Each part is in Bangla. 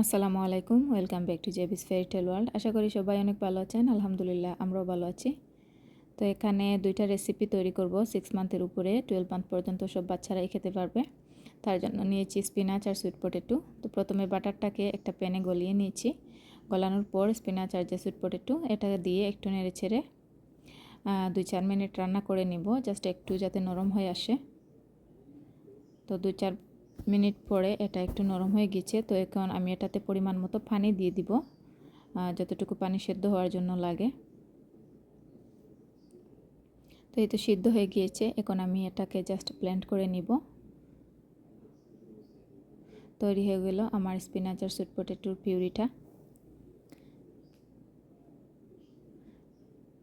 আসসালামু আলাইকুম, ওয়েলকাম ব্যাক টু জেবিস ফেয়ারটেল ওয়ার্ল্ড আশা করি সবাই অনেক ভালো আছেন, আলহামদুলিল্লাহ আমরাও ভালো আছি। তো এখানে দুইটা রেসিপি তৈরি করব সিক্স মান্থের উপরে টুয়েলভ মান্থ পর্যন্ত সব বাচ্চারাই খেতে পারবে। তার জন্য নিয়েছি স্পিনাচ আর সুইট পটেটো তো প্রথমে বাটারটাকে একটা প্যানে গলিয়ে নিয়েছি। গলানোর পর স্পিনাচ আর যে সুইট পটেটো এটা দিয়ে একটু নেড়ে ছেড়ে দুই চার মিনিট রান্না করে নিব। জাস্ট একটু যাতে নরম হয়ে আসে। তো দুই চার মিনিট পরে এটা একটু নরম হয়ে গেছে, তো এখন আমি এটাতে পরিমাণ মতো পানি দিয়ে দিব যতটুকু পানি সেদ্ধ হওয়ার জন্য লাগে। তো এই তো সিদ্ধ হয়ে গিয়েছে, এখন আমি এটাকে জাস্ট প্ল্যান্ট করে নিব। তৈরি হয়ে গেল আমার স্পিনাচ আর সুইট পটেটোর পিউরিটা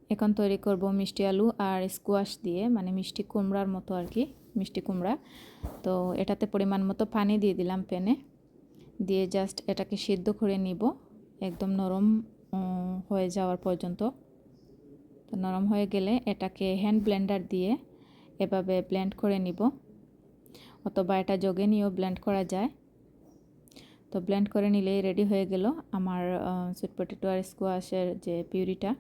এখন তৈরি করব মিষ্টি আলু আর স্কোয়াশ দিয়ে মানে মিষ্টি কুমড়ার মতো আর কি, মিষ্টি কুমড়া। তো এটাতে পরিমাণ মতো পানি দিয়ে দিলাম প্যানে। দিয়ে জাস্ট এটাকে সিদ্ধ করে নিব। একদম নরম হয়ে যাওয়ার পর্যন্ত। তো নরম হয়ে গেলে এটাকে হ্যান্ড ব্লেন্ডার দিয়ে এভাবে ব্লেন্ড করে নিব। অথবা এটা জগে নিয়েও ব্লেন্ড করা যায়। তো ব্লেন্ড করে নিলেই রেডি হয়ে গেল আমার সুইট পটেটো আর স্কোয়াশের যে পিউরিটা।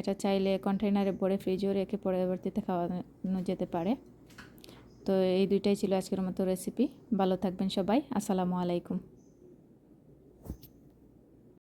এটা চাইলে কন্টেনারে ভরে ফ্রিজেও রেখে পরবর্তীতে খাওয়ানো যেতে পারে। তো এই দুইটাই ছিল আজকের মতো রেসিপি ভালো থাকবেন সবাই। আসসালামু আলাইকুম।